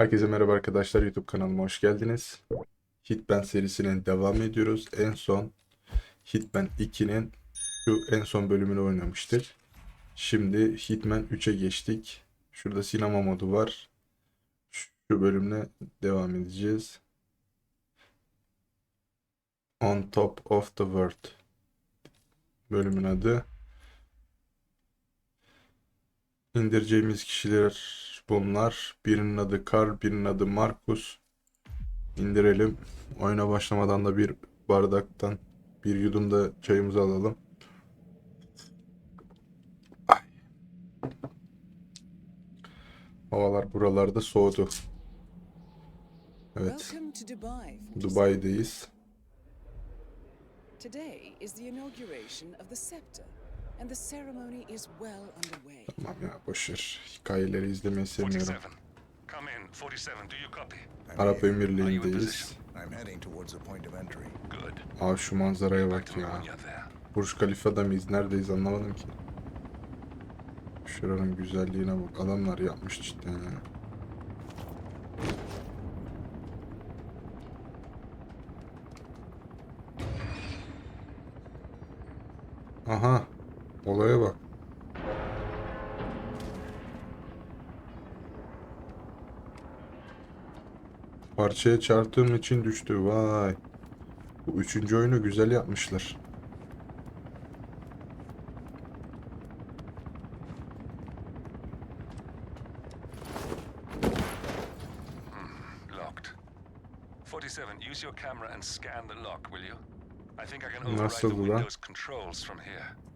Herkese merhaba arkadaşlar YouTube kanalıma hoş geldiniz. Hitman serisine devam ediyoruz. En son Hitman 2'nin şu en son bölümünü oynamıştık. Şimdi Hitman 3'e geçtik. Şurada sinema modu var. Şu bölümle devam edeceğiz. On Top of the World. Bölümün adı. İndireceğimiz kişiler bunlar. Birinin adı Carl, birinin adı Marcus. İndirelim. Oyuna başlamadan da bir bardaktan bir yudum da çayımızı alalım. Ay. Havalar buralarda soğudu. Evet, Welcome to Dubai. 47. Dubai'deyiz. Today is the inauguration of the scepter, and the ceremony is well underway. Tamam ya boşver. Hikayeleri izlemeyi sevmiyorum. 47. Come in. 47. Do you copy? Arap Emirliği'ndeyiz. I'm heading towards the point of entry. Good. Aa şu manzaraya bak ya. Burj Khalifa'da mıyız? Neredeyiz anlamadım ki. Şuranın güzelliğine bak. Adamlar yapmış cidden ya. Aha. Olaya bak. Parçaya çarptığım için düştü. Vay. Bu üçüncü oyunu güzel yapmışlar. Locked. 47.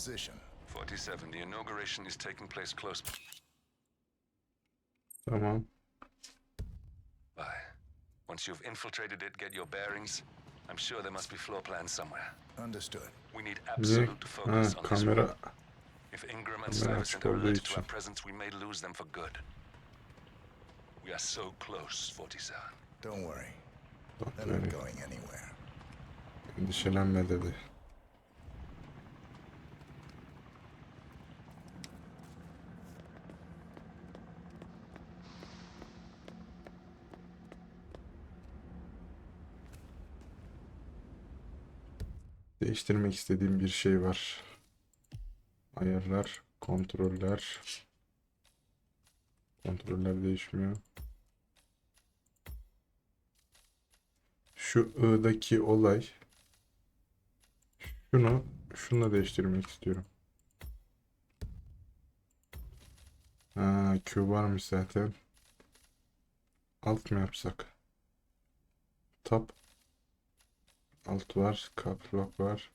Position. 47. The inauguration is taking place close Tamam. by. Uh-huh. Once you've infiltrated it, get your bearings. I'm sure there must be floor plans somewhere. Understood. We need Niye? absolute Ha, focus ah, on this kamera. room. If Ingram and Kamera Stuyvesant are olduğu alerted to our presence, we may lose them for good. We are so close, 47. Don't worry. Bak They're not going anywhere. Endişelenme dedi. Değiştirmek istediğim bir şey var. Ayarlar, kontroller. Kontroller değişmiyor. Şu I'daki olay şunu şununla değiştirmek istiyorum. Ha, Q varmış zaten. Alt mı yapsak? Tab. Alt var. Cap lock var.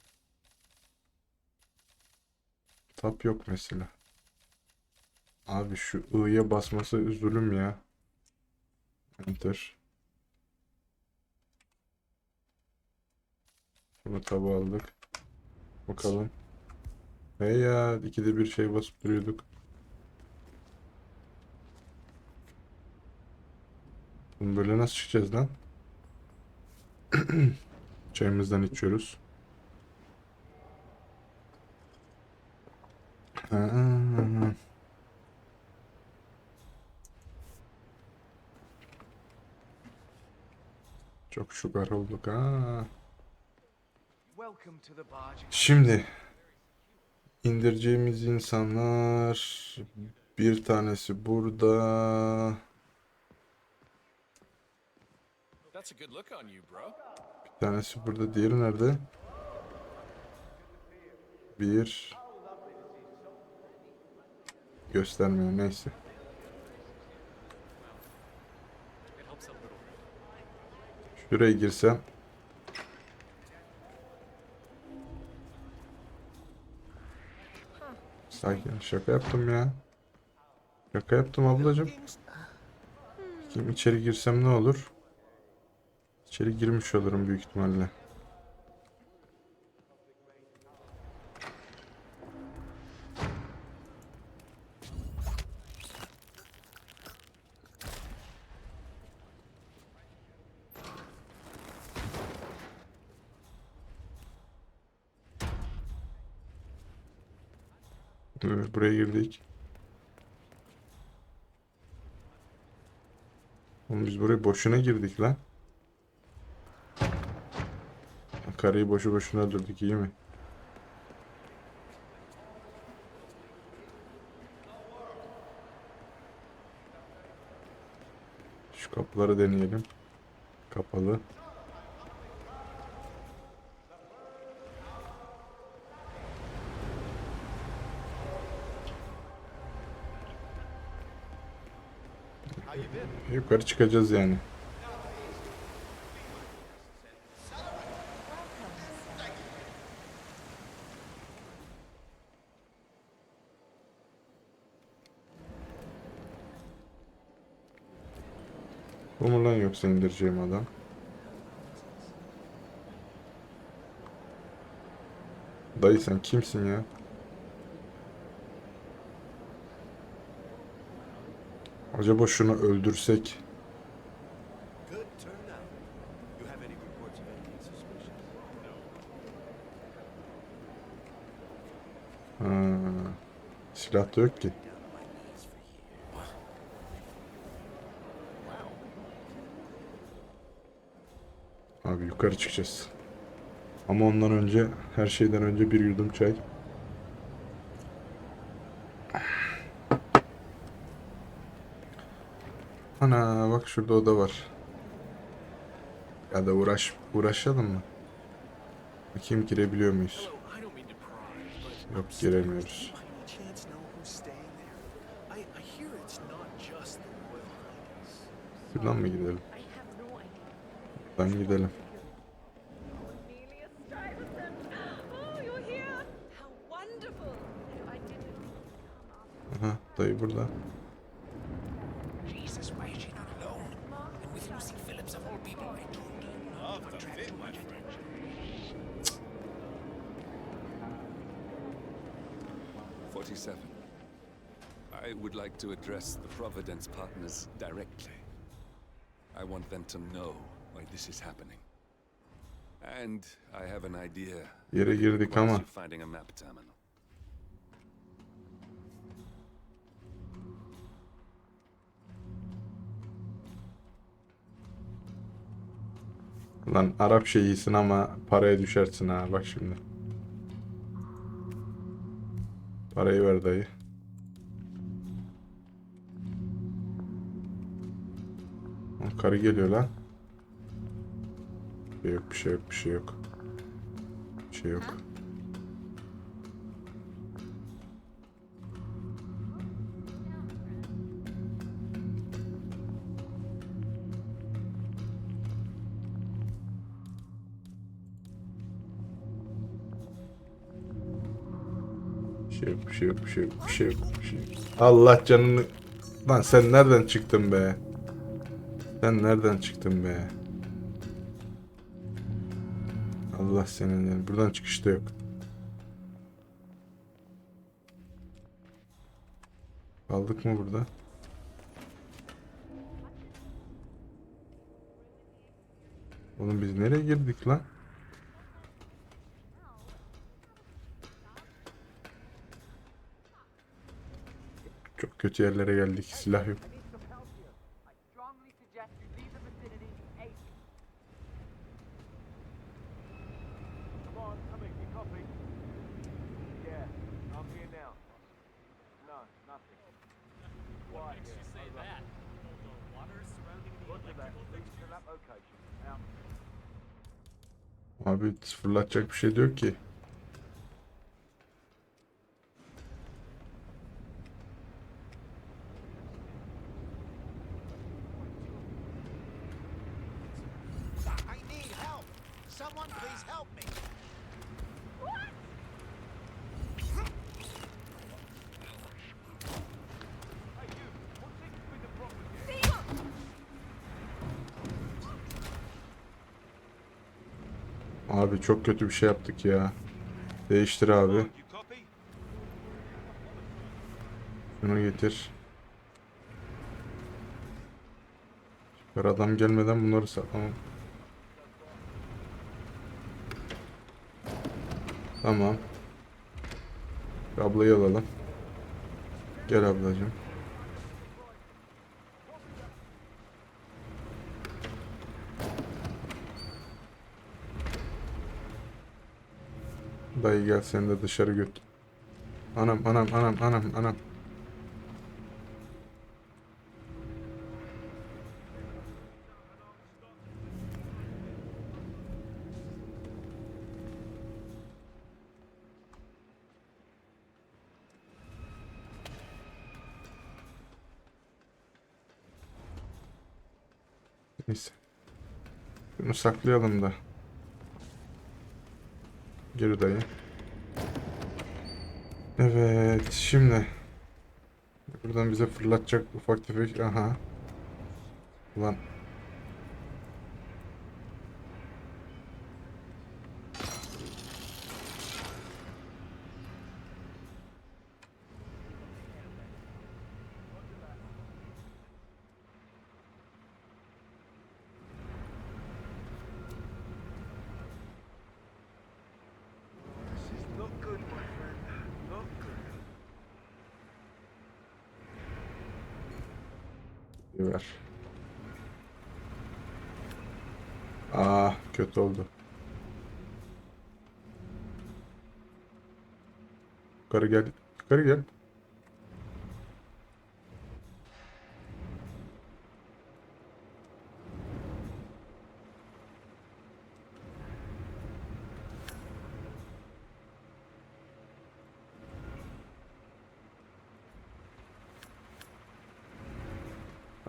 Tab yok mesela. Abi şu I'ya basması üzülüm ya. Enter. Bunu tabu aldık. Bakalım. Hey ya ikide bir şey basıp duruyorduk. Bunu böyle nasıl çıkacağız lan? Çayımızdan içiyoruz. Çok şugar olduk ha. Şimdi indireceğimiz insanlar bir tanesi burada, That's a good look on you, bro. Bir tanesi burada, diğeri nerede? Bir göstermiyor neyse. Şuraya girsem Sakin şaka yaptım ya. Şaka yaptım ablacığım. Kim içeri girsem ne olur? İçeri girmiş olurum büyük ihtimalle. Buraya girdik. Oğlum biz buraya boşuna girdik lan. Karıyı boşu boşuna öldürdük iyi mi? Şu kapıları deneyelim. Kapalı. Yukarı çıkacağız yani. Bu mu lan yoksa indireceğim adam? Dayı sen kimsin ya? Acaba şunu öldürsek? Silah da yok ki. Abi yukarı çıkacağız. Ama ondan önce her şeyden önce bir yudum çay. Ana bak şurada oda var. Ya da uğraş uğraşalım mı? Bakayım girebiliyor muyuz? Yok giremiyoruz. By any chance know who's too much attention. Forty-seven. I would like to address the Providence partners directly. I want them to know why this is happening. And I have an idea. Yere girdik ama Once finding a map terminal. Lan Arap şeyisin ama paraya düşersin ha bak şimdi. Parayı ver dayı. Karı geliyor lan. Bir şey yok bir şey yok bir şey yok. Bir şey yok. Şey yok bir şey yok bir şey yok bir şey yok bir şey yok. Allah canını... Lan sen nereden çıktın be? Sen nereden çıktın be? Allah senin. Buradan çıkışta yok. Kaldık mı burada? Oğlum biz nereye girdik lan? Çok kötü yerlere geldik. Silah yok. strongly suggest you leave the vicinity ASAP. Come on, coming, you copy? Yeah, I'm here now. No, nothing. Quiet here. say over. that. The water surrounding the Roger that. electrical Reach fixture. to that location. Out. Abi fırlatacak bir şey de yok ki. I need help! Someone please help me! Hey, you! What seems to be the problem here? Abi kötü bir şey yaptık ya. Değiştir abi. Şunu getir. Süper adam gelmeden bunları saklamam. Tamam. Kabloyu alalım. Gel ablacığım. Dayı gel seni de dışarı götür. Anam anam anam anam anam. Neyse. Bunu saklayalım da. Geri dayı. Evet, şimdi. Buradan bize fırlatacak ufak tefek. Aha. Ulan. This is not good, my friend. Not good. Ver. Aa, kötü oldu. Yukarı gel. Yukarı gel.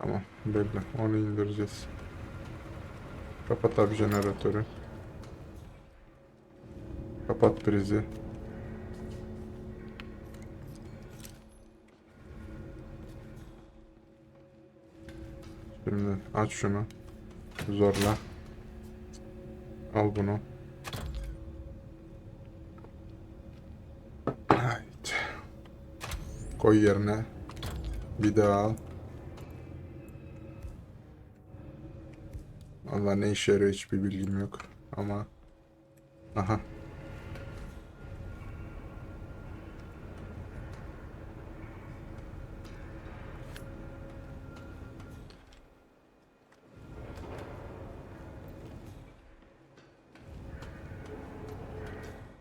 Tamam, belli. Onu indireceğiz. Kapat abi jeneratörü. Kapat prizi. Şimdi aç şunu. Zorla. Al bunu. Koy yerine. Bir daha al. Allah ne işe yarıyor hiçbir bilgim yok. Ama aha.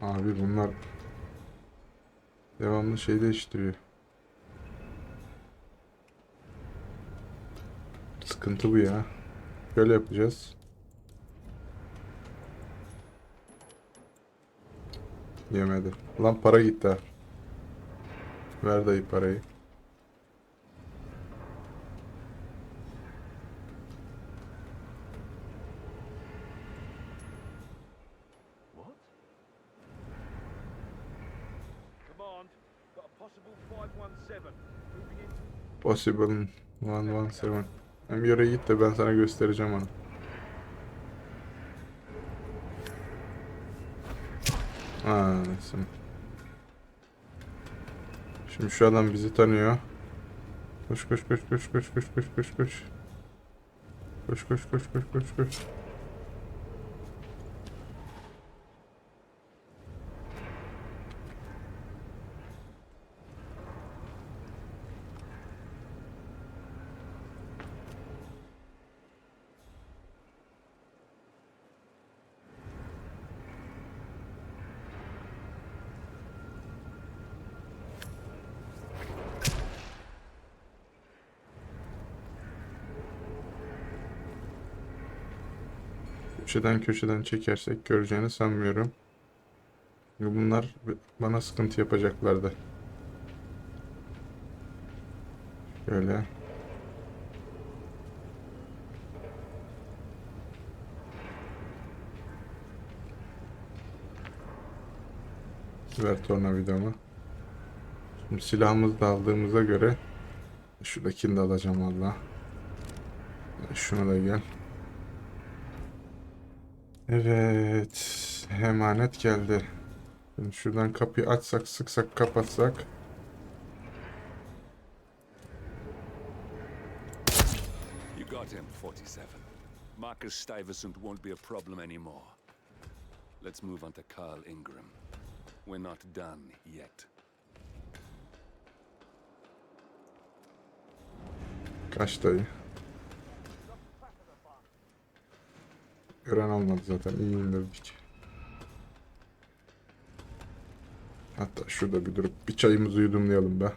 Abi bunlar devamlı şey değiştiriyor. Sıkıntı bu ya. Şöyle yapacağız. Yemedi. Lan para gitti ha. Ver dayı parayı. Possible 517. 117. Hem yere git de ben sana göstereceğim onu. Neyse. Şimdi şu adam bizi tanıyor. Koş koş koş koş koş koş koş koş koş. Koş koş koş koş koş koş. Köşeden köşeden çekersek göreceğini sanmıyorum. Bunlar bana sıkıntı yapacaklardı. Şöyle. Ver tornavidamı. Şimdi silahımızı da aldığımıza göre şuradakini de alacağım valla. Şuna da gel. Evet. Emanet geldi. Şimdi şuradan kapıyı açsak, sıksak, kapatsak. You got him, 47. Marcus Stuyvesant won't be a problem anymore. Let's move on to Carl Ingram. We're not done yet. Kaç dayı. Gören olmadı zaten. iyi indirdik. Hatta şurada bir durup bir çayımızı yudumlayalım be.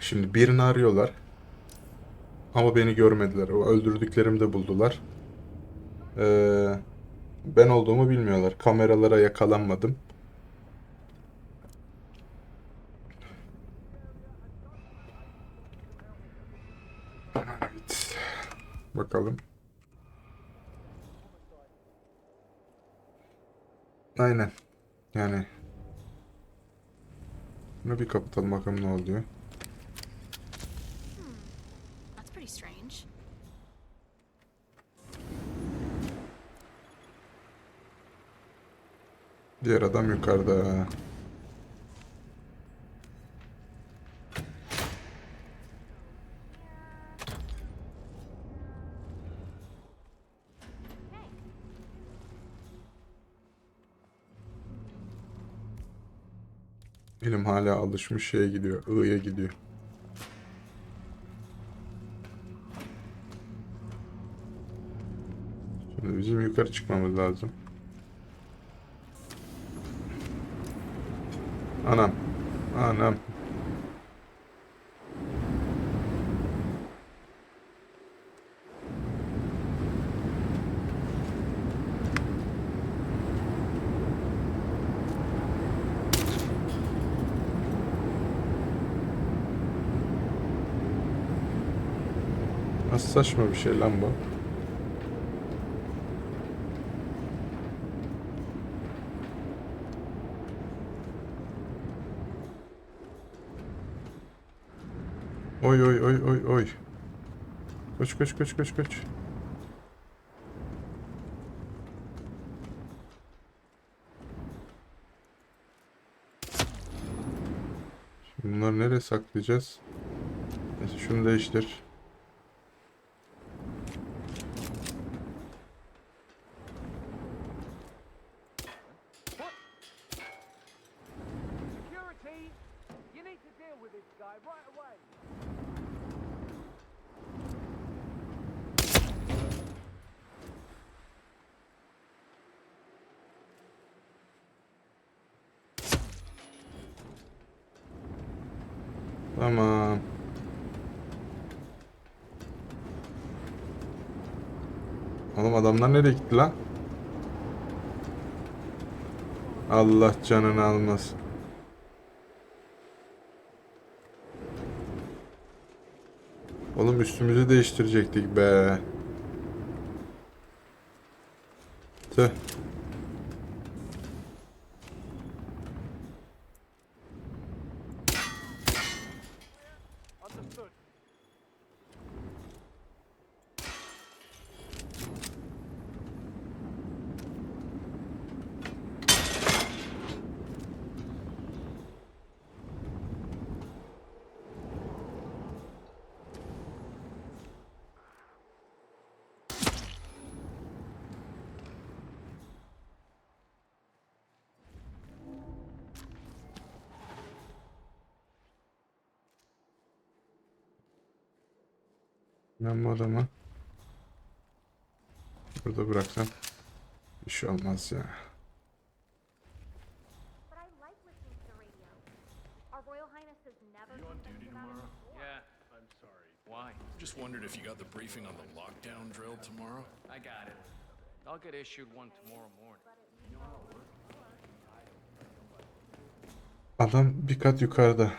Şimdi birini arıyorlar. Ama beni görmediler. O öldürdüklerimi de buldular. Ee, ben olduğumu bilmiyorlar. Kameralara yakalanmadım. Evet. Bakalım. Aynen. Yani. Bunu bir kapatalım bakalım ne oluyor. Diğer adam yukarıda. Elim hala alışmış şeye gidiyor. I'ya gidiyor. Şimdi bizim yukarı çıkmamız lazım. Anam. Anam. Nasıl saçma bir şey lan bu. Oy oy oy oy oy. Koş koş koş koş koş. Şimdi bunları nereye saklayacağız? Neyse şunu değiştir. Tamam. Oğlum adamlar nereye gitti lan? Allah canını almasın. Oğlum üstümüzü değiştirecektik be. Tüh. Ben bu adamı burada bıraksam bir şey olmaz ya. Just wondered if you got the briefing on the lockdown drill tomorrow? I got it. I'll get issued one tomorrow morning. Adam bir kat yukarıda.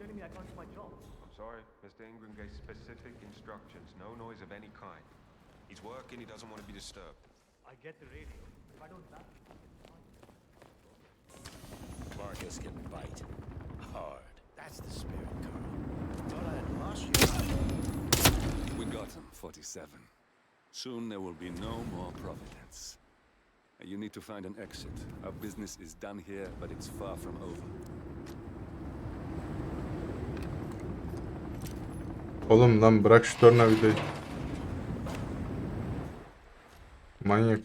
Telling me I can't do my job? I'm sorry, Mr. Ingram gave specific instructions. No noise of any kind. He's working, he doesn't want to be disturbed. I get the radio. If I don't back Marcus can bite. Hard. That's the spirit, Carl. Thought I had lost you. We got him, 47. Soon there will be no more Providence. You need to find an exit. Our business is done here, but it's far from over. Oğlum lan bırak şu tornavidayı. Manyak.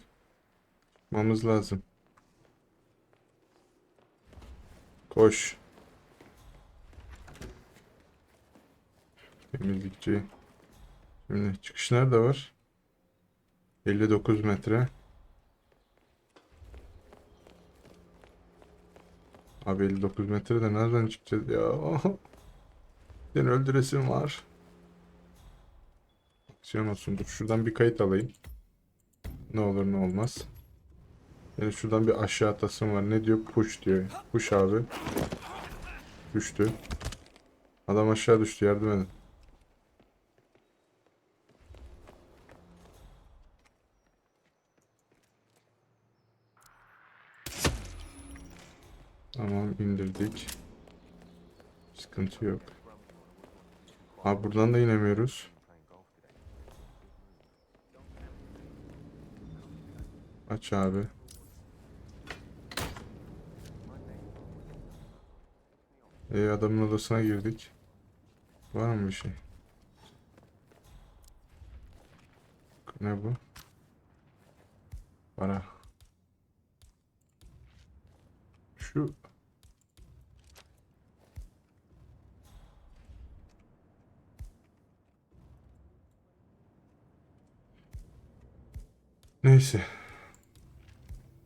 Çıkmamız lazım. Koş. Temizlikçi. Şimdi çıkış nerede var? 59 metre. Abi 59 metrede nereden çıkacağız ya? Seni öldüresim var. Aksiyon olsun. Dur şuradan bir kayıt alayım. Ne olur ne olmaz. Yani şuradan bir aşağı atasım var. Ne diyor? Push diyor. Push abi. Düştü. Adam aşağı düştü. Yardım edin. Tamam indirdik. Sıkıntı yok. Abi buradan da inemiyoruz. Aç abi. E adamın odasına girdik. Var mı bir şey? Ne bu? Para. Şu Neyse.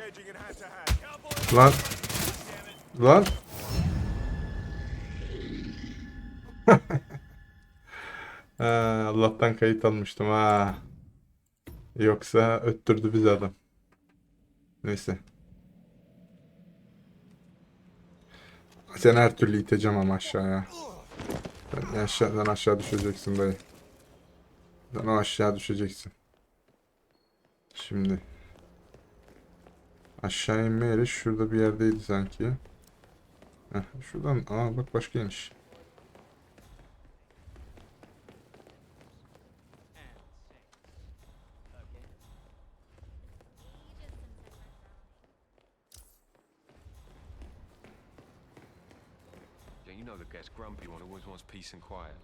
engaging in hand-to-hand. Cowboy! Lan. Lan. Ha, Allah'tan kayıt almıştım ha. Yoksa öttürdü bizi adam. Neyse. Sen her türlü iteceğim ama aşağıya. Sen aşağıdan aşağı düşeceksin dayı. Sen o aşağı düşeceksin. Şimdi. Aşağı inme yeri şurada bir yerdeydi sanki. Heh, şuradan aa bak başkaymış. Yeah, you know the guy's grumpy one always wants peace and quiet.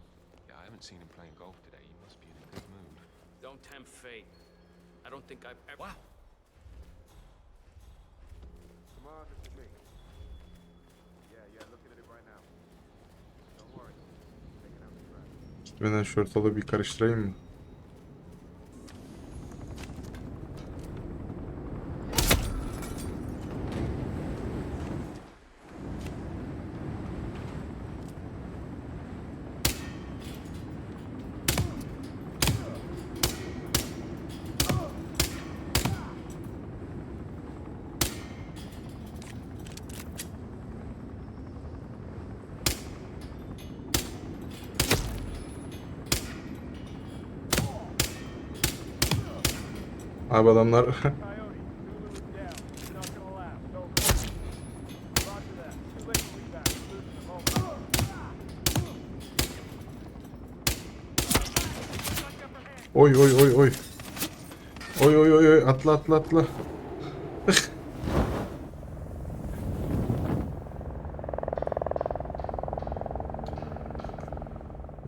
Yeah, I haven't seen him playing golf today. He must be in a good mood. Don't tempt fate. I don't think I've ever. Wow. Come on, this is me. Yeah, yeah, looking at it right now. Don't worry. Taking out the trash. Gitmeden şu ortalığı bir karıştırayım mı? The moment. Oy oy oy oy. Oy oy oy oy atla atla atla.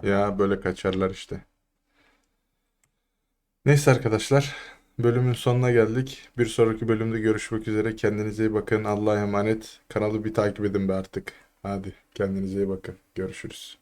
ya böyle kaçarlar işte. Neyse arkadaşlar. Bölümün sonuna geldik. Bir sonraki bölümde görüşmek üzere. Kendinize iyi bakın. Allah'a emanet. Kanalı bir takip edin be artık. Hadi kendinize iyi bakın. Görüşürüz.